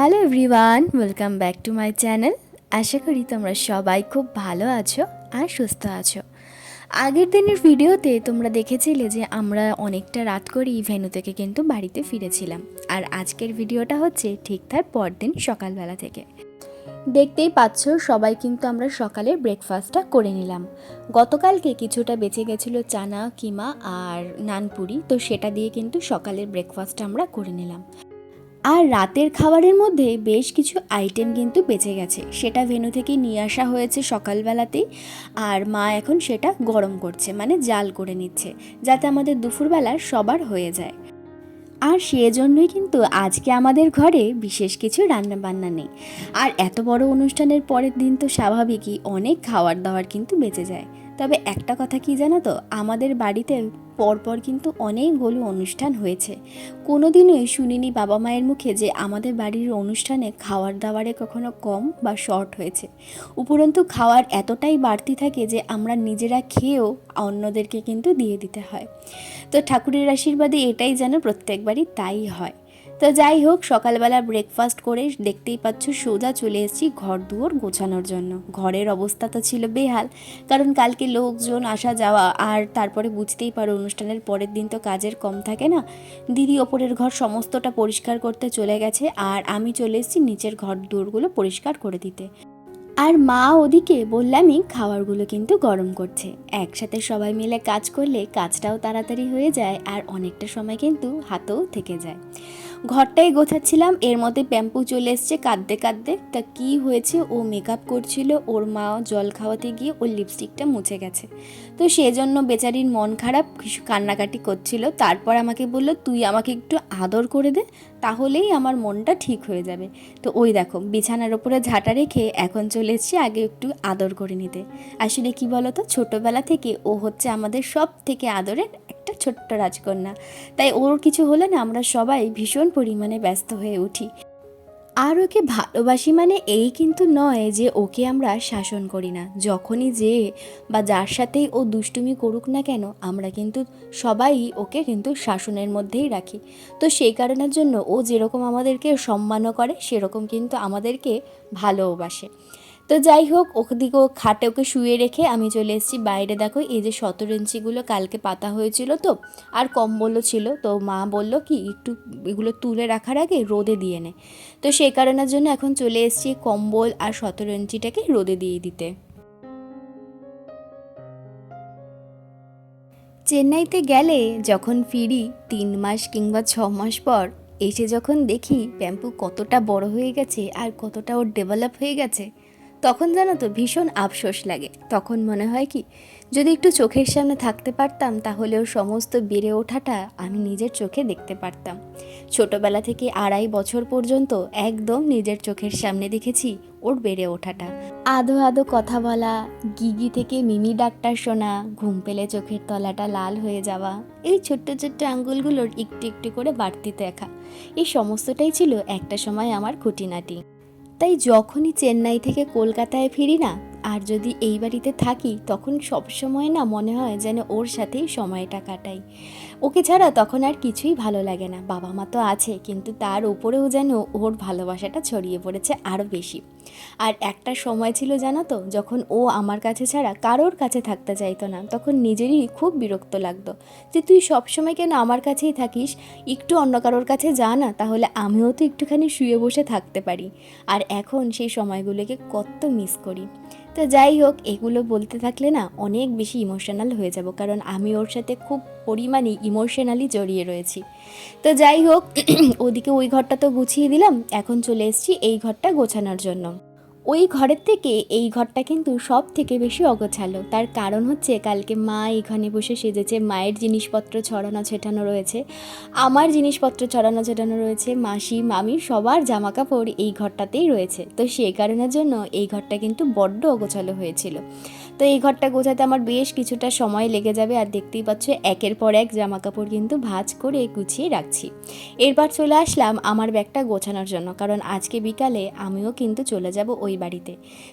Hello everyone, welcome back to my channel. আশা করি তোমরা সবাই খুব ভালো আছো আর সুস্থ আছো। আগের দিনের ভিডিওতে তোমরা দেখেছিলে যে আমরা অনেকটা রাত করেই ভেনু থেকে কিন্তু বাড়িতে ফিরেছিলাম। আর আজকের ভিডিওটা হচ্ছে ঠিক তার পরদিন সকালবেলা থেকে। দেখতেই পাচ্ছ, সবাই কিন্তু আমরা সকালে ব্রেকফাস্টটা করে নিলাম। গতকালকে কিছুটা বেঁচে গেছিল চানা, কিমা আর নানপুরি, তো সেটা দিয়ে কিন্তু সকালের ব্রেকফাস্টটা আমরা করে নিলাম। আর রাতের খাবারের মধ্যে বেশ কিছু আইটেম কিন্তু বেঁচে গেছে। সেটা ভেনু থেকে নিয়ে আসা হয়েছে সকালবেলাতেই আর মা এখন সেটা গরম করছে মানে জাল করে নিচ্ছে, যাতে আমাদের দুপুরবেলা সবার হয়ে যায়। আর সেজন্যই কিন্তু আজকে আমাদের ঘরে বিশেষ কিছু রান্না বান্না নেই। আর এত বড় অনুষ্ঠানের পরের দিন তো স্বাভাবিকই অনেক খাওয়ার দাওয়ার কিন্তু বেঁচে যায়। তবে একটা কথা কি জানো তো? আমাদের বাড়িতে পরপর কিন্তু অনেকগুলো অনুষ্ঠান হয়েছে। কোনো দিনই শুনিনি বাবা মায়ের মুখে যে আমাদের বাড়ির অনুষ্ঠানে খাওয়ার দাওয়ারে কখনো কম বা শর্ট হয়েছে। উপরন্তু খাওয়ার এতটাই বাড়তি থাকে যে আমরা নিজেরা খেয়েও অন্যদেরকে কিন্তু দিয়ে দিতে হয়। তো ঠাকুরের আশীর্বাদে এটাই যেন প্রত্যেকবারই তাই হয়। তো যাই হোক, সকালবেলা ব্রেকফাস্ট করে দেখতেই পাচ্ছ সোজা চলে এসেছি ঘর দুয়ার গোছানোর জন্য। ঘরের অবস্থা তো ছিল বেহাল, কারণ কালকে লোকজন আসা যাওয়া আর তারপরে বুঝতেই পারো অনুষ্ঠানের পরের দিন তো কাজের কম থাকে না। দিদি ওপরের ঘর সমস্তটা পরিষ্কার করতে চলে গেছে আর আমি চলে এসেছি নিচের ঘর দুয়ারগুলো পরিষ্কার করে দিতে। আর মা ওদিকে বললামই খাবারগুলো কিন্তু গরম করছে। একসাথে সবাই মিলে কাজ করলে কাজটাও তাড়াতাড়ি হয়ে যায় আর অনেকটা সময় কিন্তু হাতেও থেকে যায়। ঘরটাই গোছাচ্ছিলাম, এর মধ্যে প্যাম্পু চলে এসছে কাঁদতে কাঁদতে। তা কি হয়েছে? ও মেকআপ করছিল, ওর মা জল খাওয়াতে গিয়ে ওর লিপস্টিকটা মুছে গেছে। তো সেজন্য বেচারির মন খারাপ, কিছু কান্নাকাটি করছিল। তারপর আমাকে বলল, তুই আমাকে একটু আদর করে দে, তাহলেই আমার মনটা ঠিক হয়ে যাবে। তো ওই দেখো, বিছানার ওপরে ঝাঁটা রেখে এখন চলে এসছি আগে একটু আদর করে নিতে। আসলে কি বলতো? ছোটোবেলা থেকে ও হচ্ছে আমাদের সব থেকে আদরের ছোট্ট রাজকন্যা। তাই ওর কিছু হলে না আমরা সবাই ভীষণ পরিমাণে ব্যস্ত হয়ে উঠি। আর ওকে ভালোবাসি মানে এই কিন্তু নয় যে ওকে আমরা শাসন করি না। যখনই যে বা যার সাথেই ও দুষ্টুমি করুক না কেন, আমরা কিন্তু সবাই ওকে কিন্তু শাসনের মধ্যেই রাখি। তো সেই কারণের জন্য ও যেরকম আমাদেরকে সম্মানও করে, সেরকম কিন্তু আমাদেরকে ভালোবাসে তো যাই হোক ওদিকে ও খাটে ওকে শুয়ে রেখে আমি চলে এসেছি। বাইরে দেখো, এই যে সতেরো ইঞ্চিগুলো কালকে পাতা হয়েছিল তো, আর কম্বলও ছিল। তো মা বলল কি, একটু এগুলো তুলে রাখার আগে রোদে দিয়ে নে। তো সেই কারণের জন্য এখন চলে এসেছি কম্বল আর সতেরো ইঞ্চিটাকে রোদে দিয়ে দিতে। চেন্নাইতে গেলে যখন ফিরি, তিন মাস কিংবা ছ মাস পর, এসে যখন দেখি প্যাম্পু কতটা বড় হয়ে গেছে আর কতটা ওর ডেভেলপ হয়ে গেছে তখন জানো তো ভীষণ আফসোস লাগে। তখন মনে হয় কি, যদি একটু চোখের সামনে থাকতে পারতাম, তাহলে ওর সমস্ত বেড়ে ওঠাটা আমি নিজের চোখে দেখতে পারতাম। ছোটবেলা থেকে আড়াই বছর পর্যন্ত একদম নিজের চোখের সামনে দেখেছি ওর বেড়ে ওঠাটা। আধো আধো কথা বলা, গিগি থেকে মিমি ডাক্তার শোনা, ঘুম পেলে চোখের তলাটা লাল হয়ে যাওয়া, এই ছোট্ট ছোট্ট আঙ্গুলগুলোর একটু একটু করে বাড়তি দেখা, এই সমস্তটাই ছিল একটা সময় আমার খুঁটিনাটি। তাই যখনই চেন্নাই থেকে কলকাতায় ফিরি না, আর যদি এই বাড়িতে থাকি, তখন সবসময় না মনে হয় যেন ওর সাথেই সময়টা কাটাই। ওকে ছাড়া তখন আর কিছুই ভালো লাগে না। বাবা মা তো আছে, কিন্তু তার উপরেও যেন ওর ভালোবাসাটা ছড়িয়ে পড়েছে আরও বেশি। আর একটা সময় ছিল জানো তো, যখন ও আমার কাছে ছাড়া কারোর কাছে থাকতে চাইতো না, তখন নিজেরই খুব বিরক্ত লাগতো যে, তুই সবসময় কেন আমার কাছেই থাকিস? একটু অন্য কারোর কাছে যা না, তাহলে আমিও তো একটুখানি শুয়ে বসে থাকতে পারি। আর এখন সেই সময়গুলোকে কত মিস করি। তো যাই হোক, এগুলো বলতে থাকলে না অনেক বেশি ইমোশনাল হয়ে যাব। কারণ আমি ওর সাথে খুব পরিমাণে ইমোশনালি জড়িয়ে রয়েছি। তো যাই হোক, ওদিকে ওই ঘরটা তো গুছিয়ে দিলাম। এখন চলে এসেছি এই ঘরটা গোছানোর জন্য। ওই ঘরের থেকে এই ঘরটা কিন্তু সব থেকে বেশি অগোছালো। তার কারণ হচ্ছে কালকে মা এখানে বসে সেজেছে, মায়ের জিনিসপত্র ছড়ানো ছেটানো রয়েছে, আমার জিনিসপত্র ছড়ানো ছেটানো রয়েছে, মাসি, মামি সবার জামা কাপড় এই ঘরটাতেই রয়েছে। তো সেই কারণের জন্য এই ঘরটা কিন্তু বড্ড অগোছালো হয়েছিল। তো এই ঘরটা গোছাতে আমার বেশ কিছুটা সময় লেগে যাবে, আর দেখতেই পাচ্ছ একের পর এক জামা কাপড় কিন্তু ভাজ করে গুছিয়ে রাখছি। এরপর চলে আসলাম আমার ব্যাগটা গোছানোর জন্য, কারণ আজকে বিকালে আমিও কিন্তু চলে যাব ওই বাড়িতে।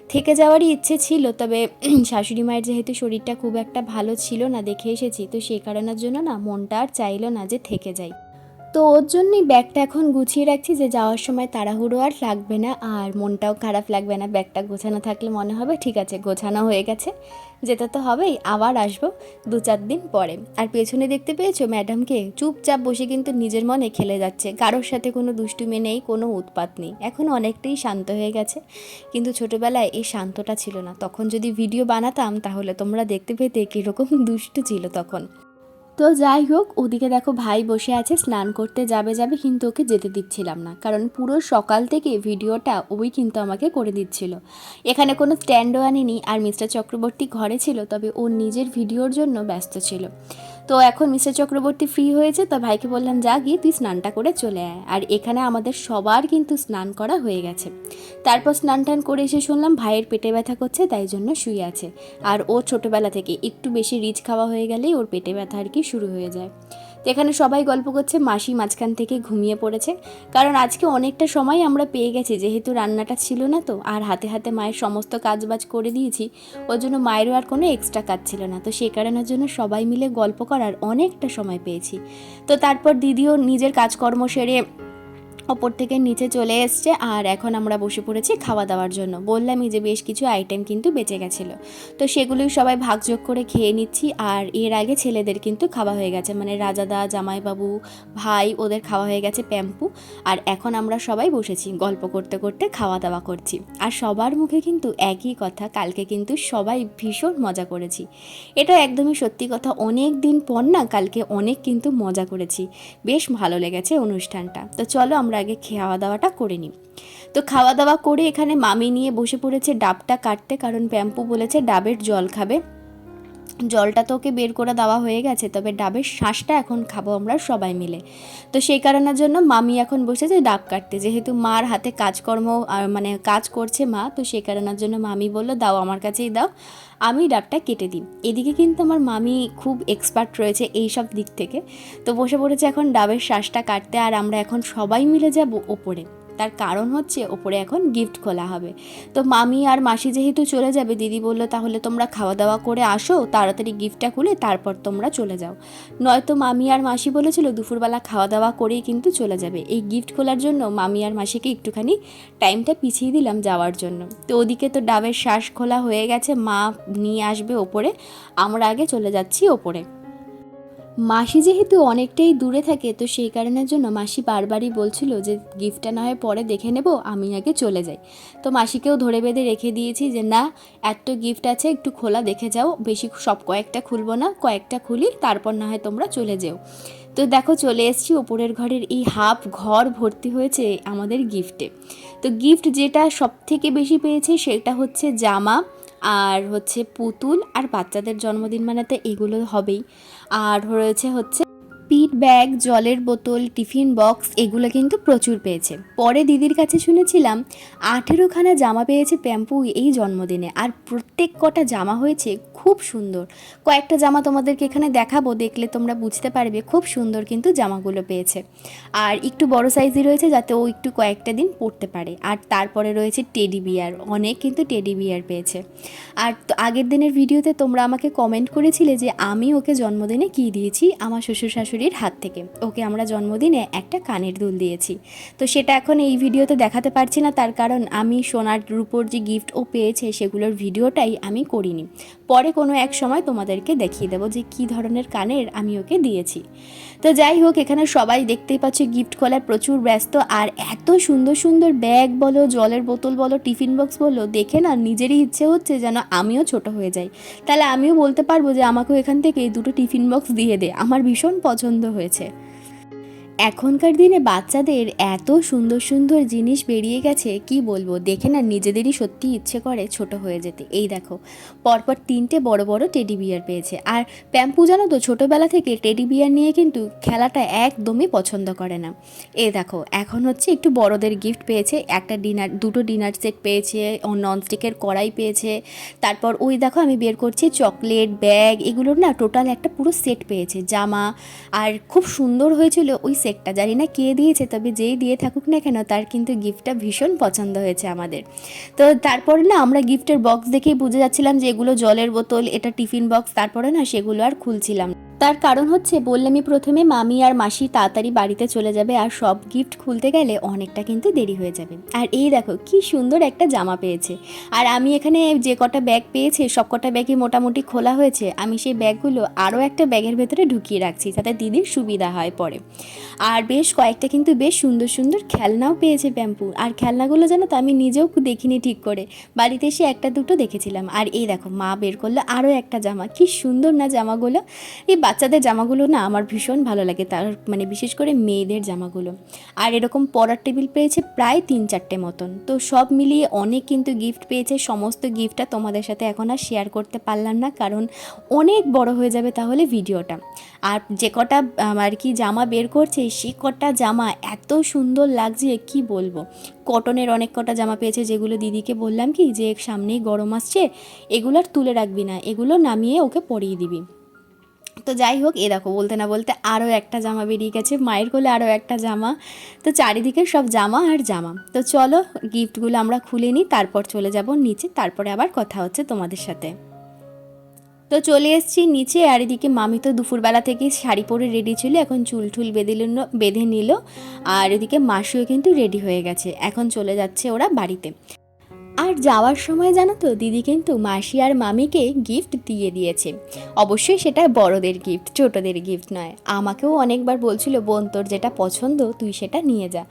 থেকে যাওয়ারই ইচ্ছে ছিল, তবে শাশুড়ি মায়ের যেহেতু শরীরটা খুব একটা ভালো ছিল না দেখে এসেছি, তো সেই কারণের জন্য না মনটা আর চাইলো না যে থেকে যাই। তো ওর জন্যই ব্যাগটা এখন গুছিয়ে রাখছি যে যাওয়ার সময় তাড়াহুড়ো আর লাগবে না, আর মনটাও খারাপ লাগবে না। ব্যাগটা গোছানো থাকলে মনে হবে, ঠিক আছে, গোছানো হয়ে গেছে যেতে তো হবেই, আবার আসব দু চার দিন পরে। আর পেছনে দেখতে পেয়েছ ম্যাডামকে? চুপচাপ বসে কিন্তু নিজের মনে খেলে যাচ্ছে। কারোর সাথে কোনো দুষ্টুমি নেই, কোনো উৎপাত নেই। এখন অনেকটাই শান্ত হয়ে গেছে। কিন্তু ছোটোবেলায় এই শান্তটা ছিল না। তখন যদি ভিডিও বানাতাম, তাহলে তোমরা দেখতে পেতে কীরকম দুষ্টু ছিল তখন। তো যাই হোক, ওদিকে দেখো ভাই বসে আছে, স্নান করতে যাবে যাবে, কিন্তু ওকে যেতে দিচ্ছিলাম না। কারণ পুরো সকাল থেকে ভিডিওটা ওই কিন্তু আমাকে করে দিচ্ছিল। এখানে কোনো স্ট্যান্ডও আনিনি, আর মিস্টার চক্রবর্তী ঘরে ছিল, তবে ও নিজের ভিডিওর জন্য ব্যস্ত ছিল। তো এখন মিস্টার চক্রবর্তী ফ্রি হয়েছে, তো ভাইকে বললাম, যা গিয়ে তুই স্নানটা করে চলে আয়। আর এখানে আমাদের সবার কিন্তু স্নান করা হয়ে গেছে। তারপর স্নান টান করে এসে শুনলাম ভাইয়ের পেটে ব্যথা করছে, তাই জন্য শুয়ে আছে। আর ও ছোটোবেলা থেকে একটু বেশি রিচ খাওয়া হয়ে গেলেই ওর পেটে ব্যথা আর কি শুরু হয়ে যায়। তো এখানে সবাই গল্প করছে, মাসি মাঝখান থেকে ঘুমিয়ে পড়েছে। কারণ আজকে অনেকটা সময় আমরা পেয়ে গেছি, যেহেতু রান্নাটা ছিল না তো, আর হাতে হাতে মায়ের সমস্ত কাজবাজ করে দিয়েছি, ওর জন্য মায়েরও আর কোনো এক্সট্রা কাজ ছিল না। তো সে কারণের জন্য সবাই মিলে গল্প করার অনেকটা সময় পেয়েছি। তো তারপর দিদিও নিজের কাজকর্ম সেরে ওপর থেকে নিচে চলে এসছে আর এখন আমরা বসে পড়েছি খাওয়া দাওয়ার জন্য। বললামই যে বেশ কিছু আইটেম কিন্তু বেঁচে গেছিল। তো সেগুলোই সবাই ভাগযোগ করে খেয়ে নিচ্ছি আর এর আগে ছেলেদের কিন্তু খাওয়া হয়ে গেছে। মানে রাজাদা, জামাইবাবু, ভাই ওদের খাওয়া হয়ে গেছে প্যাম্পু। আর এখন আমরা সবাই বসেছি গল্প করতে করতে খাওয়া দাওয়া করছি। আর সবার মুখে কিন্তু একই কথা, কালকে কিন্তু সবাই ভীষণ মজা করেছি। এটা একদমই সত্যি কথা, অনেক দিন পর না কালকে অনেক কিন্তু মজা করেছি। বেশ ভালো লেগেছে অনুষ্ঠানটা। তো চলো আমরা আগে খাওয়া দাওয়াটা করে নিই। তো খাওয়া দাওয়া করে এখানে মামি নিয়ে বসে পড়েছে ডাবটা কাটতে, কারণ প্যাম্পু বলেছে ডাবের জল খাবে। জলটা তো ওকে বের করে দেওয়া হয়ে গেছে, তবে ডাবের শ্বাসটা এখন খাব আমরা সবাই মিলে। তো সেই কারণের জন্য মামি এখন বসেছে ডাব কাটতে, যেহেতু মার হাতে কাজকর্ম মানে কাজ করছে মা, তো সেই কারণের জন্য মামি বলল, দাও আমার কাছেই দাও, আমি ডাবটা কেটে দিই। এদিকে কিন্তু আমার মামি খুব এক্সপার্ট রয়েছে এই সব দিক থেকে। তো বসে পড়েছে এখন ডাবের শ্বাসটা কাটতে, আর আমরা এখন সবাই মিলে যাব ওপরে। তার কারণ হচ্ছে ওপরে এখন গিফট খোলা হবে। তো মামি আর মাসি যেহেতু চলে যাবে, দিদি বলল তাহলে তোমরা খাওয়া দাওয়া করে আসো, তাড়াতাড়ি গিফটটা খুলে তারপর তোমরা চলে যাও। নয়তো মামি আর মাসি বলেছিল দুপুরবেলা খাওয়া দাওয়া করেই কিন্তু চলে যাবে। এই গিফট খোলার জন্য মামি আর মাসিকে একটুখানি টাইমটা পিছিয়ে দিলাম যাওয়ার জন্য। তো ওদিকে তো ডাবের শ্বাস খোলা হয়ে গেছে, মা নিয়ে আসবে ওপরে, আমরা আগে চলে যাচ্ছি ওপরে। মাসি যেহেতু অনেকটাই দূরে থাকে, তো সেই কারণের জন্য মাসি বারবারই বলছিল যে, গিফটটা না হয় পরে দেখে নেব, আমি আগে চলে যাই। তো মাসিকেও ধরে বেঁধে রেখে দিয়েছি যে, না, এত গিফট আছে, একটু খোলা দেখে যাও, বেশি সব কয়েকটা খুলবো না, কয়েকটা খুলি, তারপর না হয় তোমরা চলে যেও। তো দেখো, চলে এসেছি, ওপরের ঘরের এই হাফ ঘর ভর্তি হয়েছে আমাদের গিফটে। তো গিফট যেটা সব থেকে বেশি পেয়েছে, সেটা হচ্ছে জামা, আর হচ্ছে পুতুল, আর বাচ্চাদের জন্মদিন মানে তো এগুলো হবেই। আর রয়েছে হচ্ছে পিট ব্যাগ, জলের বোতল, টিফিন বক্স, এগুলো কিন্তু প্রচুর পেয়েছে। পরে দিদির কাছে শুনেছিলাম, আঠেরোখানা জামা পেয়েছে প্যাম্পু এই জন্মদিনে। আর প্রত্যেক কটা জামা হয়েছে খুব সুন্দর। কয়েকটা জামা তোমাদেরকে এখানে দেখাবো, দেখলে তোমরা বুঝতে পারবে খুব সুন্দর কিন্তু জামাগুলো পেয়েছে। আর একটু বড় সাইজই রয়েছে যাতে ও একটু কয়েকটা দিন পরতে পারে। আর তারপরে রয়েছে টেডি বিয়ার, অনেক কিন্তু টেডি বিয়ার পেয়েছে। আর আগের দিনের ভিডিওতে তোমরা আমাকে কমেন্ট করেছিলে যে আমি ওকে জন্মদিনে কী দিয়েছি? আমার শ্বশুর শাশুড়ির হাত থেকে। ওকে আমরা জন্মদিনে একটা কানের দুল দিয়েছি। তো সেটা এখন এই ভিডিওতে দেখাতে পারছি না, তার কারণ আমি সোনার রূপোর যে গিফট ও পেয়েছে সেগুলোর ভিডিওটাই আমি করিনি। পরে কোনো এক সময় তোমাদেরকে দেখিয়ে দেবো যে কী ধরনের কানের আমি ওকে দিয়েছি। তো যাই হোক, এখানে সবাই দেখতেই পাচ্ছ গিফট খোলার প্রচুর ব্যস্ত। আর এত সুন্দর সুন্দর ব্যাগ বলো, জলের বোতল বলো, টিফিন বক্স বলো, দেখে না নিজেরই ইচ্ছে হচ্ছে যেন আমিও ছোট হয়ে যাই। তাহলে আমিও বলতে পারব যে আমাকেও এখান থেকে দুটো টিফিন বক্স দিয়ে দে। আমার ভীষণ পছন্দ হয়েছে। এখনকার দিনে বাচ্চাদের এত সুন্দর সুন্দর জিনিস বেরিয়ে গেছে, কি বলব? দেখে না নিজেদেরই সত্যি ইচ্ছে করে ছোট হয়ে যেতে। এই দেখো, পরপর তিনটে বড় বড় টেডি বিয়ার পেয়েছে। আর প্যাম্পু জানো তো, ছোটোবেলা থেকে টেডি বিয়ার নিয়ে কিন্তু খেলাটা একদমই পছন্দ করে না। এই দেখো, এখন হচ্ছে একটু বড়দের গিফট পেয়েছে, একটা ডিনার, দুটো ডিনার সেট পেয়েছে ননস্টিকের কড়াই পেয়েছে। তারপর ওই দেখো, আমি বের করছি চকলেট, ব্যাগ, এগুলোর না টোটাল একটা পুরো সেট পেয়েছে। জামা, আর খুব সুন্দর হয়েছিল ওই সেটটা জানি না কে দিয়েছে, তবে যেই দিয়ে থাকুক না কেন তার কিন্তু গিফটটা ভীষণ পছন্দ হয়েছে আমাদের তো তারপরে না আমরা গিফটের বক্স দেখেই বুঝে যাচ্ছিলাম যে এগুলো জলের বোতল, এটা টিফিন বক্স তারপরে না সেগুলো আর খুলছিলাম। তার কারণ হচ্ছে, বললামই প্রথমে, মামি আর মাসি তাড়াতাড়ি বাড়িতে চলে যাবে আর সব গিফট খুলতে গেলে অনেকটা কিন্তু দেরি হয়ে যাবে। আর এই দেখো, কি সুন্দর একটা জামা পেয়েছে। আর আমি এখানে যে কটা ব্যাগ পেয়েছে, সব কটা ব্যাগই মোটামুটি খোলা হয়েছে। আমি সেই ব্যাগগুলো আরও একটা ব্যাগের ভেতরে ঢুকিয়ে রাখছি, যাতে দিদির সুবিধা হয় পরে। আর বেশ কয়েকটা কিন্তু বেশ সুন্দর সুন্দর খেলনাও পেয়েছে প্যাম্পু। আর খেলনাগুলো জানো তো আমি নিজেও দেখিনি ঠিক করে। বাড়িতে এসে একটা দুটো দেখেছিলাম। আর এই দেখো, মা বের করল আরও একটা জামা। কি সুন্দর না জামাগুলো। এই বাচ্চাদের জামাগুলো না আমার ভীষণ ভালো লাগে। তার মানে বিশেষ করে মেয়েদের জামাগুলো। আর এরকম পড়ার টেবিল পেয়েছে প্রায় তিন চারটে মতন। তো সব মিলিয়ে অনেক কিন্তু গিফট পেয়েছে। সমস্ত গিফটটা তোমাদের সাথে এখন আর শেয়ার করতে পারলাম না। কারণ অনেক বড় হয়ে যাবে তাহলে ভিডিওটা। আর যে কটা আর কি জামা বের করছে, সে কটা জামা এত সুন্দর লাগছে, কি বলব? কটনের অনেক কটা জামা পেয়েছে, যেগুলো দিদিকে বললাম কি, যে সামনেই গরম আসছে, এগুলো আর তুলে রাখবি না। এগুলো নামিয়ে ওকে পরিয়ে দিবি। তো যাই হোক, এ দেখো, বলতে না বলতে আরও একটা জামা বেরিয়ে গেছে। মায়ের কোলে আরও একটা জামা। তো চারিদিকে সব জামা আর জামা। তো চলো, গিফটগুলো আমরা খুলে নিই, তারপর চলে যাব নিচে, তারপরে আবার কথা হচ্ছে তোমাদের সাথে। তো চলে এসেছি নিচে, আর এদিকে মামি তো দুপুরবেলা থেকেই শাড়ি পরে রেডি ছিল, এখন চুল টুল বেঁধে বেঁধে নিল, আর এদিকে মাসিও কিন্তু রেডি হয়ে গেছে। এখন চলে যাচ্ছে ওরা বাড়িতে। আর যাওয়ার সময় জানো তো, দিদি কিন্তু মাসি আর মামিকে গিফট দিয়ে দিয়েছে। অবশ্যই সেটা বড়দের গিফট ছোটদের গিফট নয়। আমাকেও অনেকবার বলছিল, বোন, তোর যেটা পছন্দ, তুই সেটা নিয়ে যা।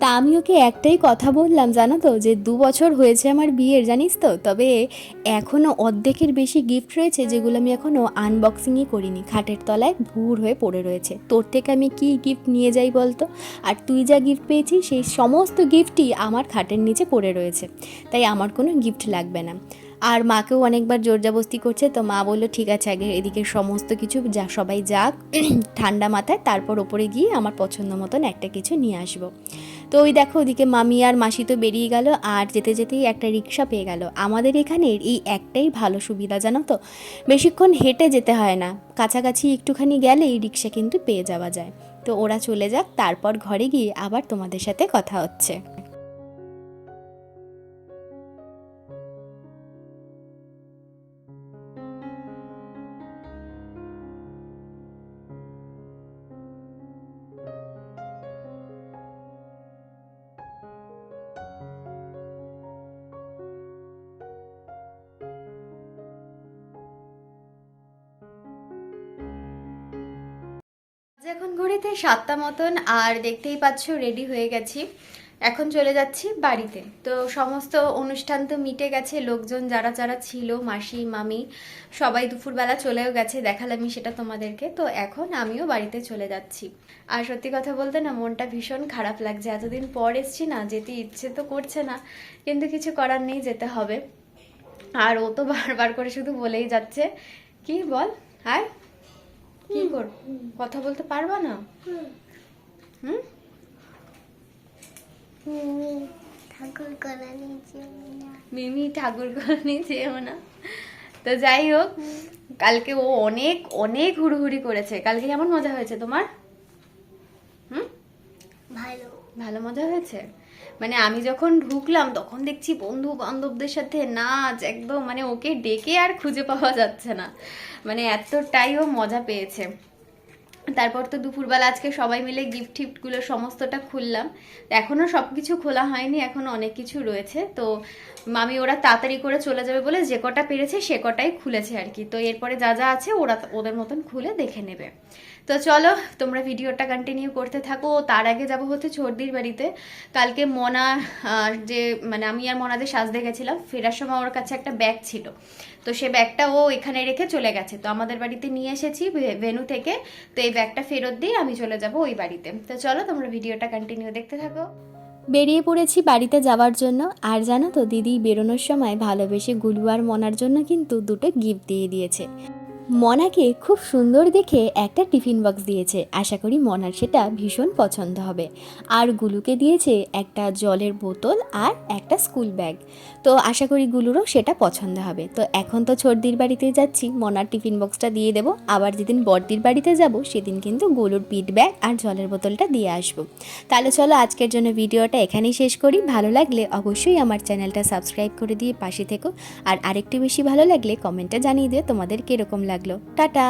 তা আমি ওকে একটাই কথা বললাম, জানো তো, যে দু বছর হয়েছে আমার বিয়ের, জানিস তো? তবে এখনও অর্ধেকের বেশি গিফট রয়েছে যেগুলো আমি এখনও আনবক্সিংই করিনি। খাটের তলায় ভুর হয়ে পড়ে রয়েছে। তোর থেকে আমি কি গিফট নিয়ে যাই বলতো? আর তুই যা গিফট পেয়েছিস, সেই সমস্ত গিফটই আমার খাটের নিচে পড়ে রয়েছে। তাই আমার কোনো গিফট লাগবে না। আর মাকেও অনেকবার জোরজাবস্তি করছে, তো মা বলল, ঠিক আছে, আগে এদিকে সমস্ত কিছু যা সবাই যাক, ঠান্ডা মাথায়, তারপর ওপরে গিয়ে আমার পছন্দ মতন একটা কিছু নিয়ে আসব। তো ওই দেখো, ওদিকে মামি আর মাসি তো বেরিয়ে গেল, আর যেতে যেতেই একটা রিক্সা পেয়ে গেল। আমাদের এখানের এই একটাই ভালো সুবিধা, জানো তো? বেশিক্ষণ হেঁটে যেতে হয় না, কাছাকাছি একটুখানি গেলেই রিক্সা কিন্তু পেয়ে যাওয়া যায়। তো ওরা চলে যাক, তারপর ঘরে গিয়ে আবার তোমাদের সাথে কথা হচ্ছে। এখন ঘড়িতে সাতটা মতন, আর দেখতেই পাচ্ছ রেডি হয়ে গেছি। এখন চলে যাচ্ছি বাড়িতে। তো সমস্ত অনুষ্ঠান তো মিটে গেছে, লোকজন যারা যারা ছিল, মাসি, মামি, সবাই দুপুরবেলা চলেও গেছে, দেখালামই সেটা তোমাদেরকে। তো এখন আমিও বাড়িতে চলে যাচ্ছি। আর সত্যি কথা বলতে না, মনটা ভীষণ খারাপ লাগছে। এতদিন পর এসছি না, যেতে ইচ্ছে তো করছে না, কিন্তু কিছু করার নেই, যেতে হবে। আর ও তো বারবার করে শুধু বলেই যাচ্ছে। কি বল? হাই কি কর কথা বলতে পারবা না? হুম। ঠাকুর কলা নিয়ে মিমি ঠাকুর করে যেও না। তো যাই হোক কালকে ও অনেক অনেক হুড়ুহুড়ি করেছে। কালকে কেমন মজা হয়েছে তোমার? হুম? ভালো। ভালো মজা হয়েছে? মানে আমি যখন ঢুকলাম, তখন দেখছি বন্ধু বান্ধবদের সাথে নাচ একদম মানে ওকে ডেকে আর খুঁজে পাওয়া যাচ্ছে না। মানে এতটাই ও মজা পেয়েছে। তারপর তো দুপুরবেলা আজকে সবাই মিলে গিফট টিফটগুলো সমস্তটা খুললাম। এখনও সব কিছু খোলা হয়নি, এখন অনেক কিছু রয়েছে। তো মামি ওরা তাড়াতাড়ি করে চলে যাবে বলে যে কটা পেরেছে সে কটাই খুলেছে আর কি। তো এরপরে যা যা আছে ওরা ওদের মতন খুলে দেখে নেবে। তো চলো, তোমরা ভিডিওটা কন্টিনিউ করতে থাকো। তার আগে যাব হচ্ছে ছর্দির বাড়িতে। কালকে মনা যে মানে আমি আর মনাদের সাজতে গেছিলাম, ফেরার সময় ওর কাছে একটা ব্যাগ ছিল। তো সে ব্যাগটা ও এখানে রেখে চলে গেছে। তো আমাদের বাড়িতে নিয়ে এসেছি ভেনু থেকে। তো এই ব্যাগটা ফেরত দিয়ে আমি চলে যাব ওই বাড়িতে। তো চলো, তোমরা ভিডিওটা কন্টিনিউ দেখতে থাকো। বেরিয়ে পড়েছি বাড়িতে যাওয়ার জন্য। আর জানো তো, দিদি বেরোনোর সময় ভালোবেসে গুলু আর মনার জন্য কিন্তু দুটো গিফট দিয়ে দিয়েছে। মনাকে খুব সুন্দর দেখে একটা টিফিন বক্স দিয়েছে। আশা করি মনার সেটা ভীষণ পছন্দ হবে। আর গুলুকে দিয়েছে একটা জলের বোতল আর একটা স্কুল ব্যাগ। তো আশা করি গুলুরও সেটা পছন্দ হবে। তো এখন তো ছর্দির বাড়িতে যাচ্ছি, মনার টিফিন বক্সটা দিয়ে দেবো। আবার যেদিন বর্দির বাড়িতে যাব, সেদিন কিন্তু গুলুর পিট ব্যাগ আর জলের বোতলটা দিয়ে আসব। তাহলে চলো আজকের জন্য ভিডিওটা এখানেই শেষ করি। ভালো লাগলে অবশ্যই আমার চ্যানেলটা সাবস্ক্রাইব করে দিয়ে পাশে থেকো। আর আরেকটু বেশি ভালো লাগলে কমেন্টটা জানিয়ে দিও তোমাদের কীরকম লাগল। টাটা!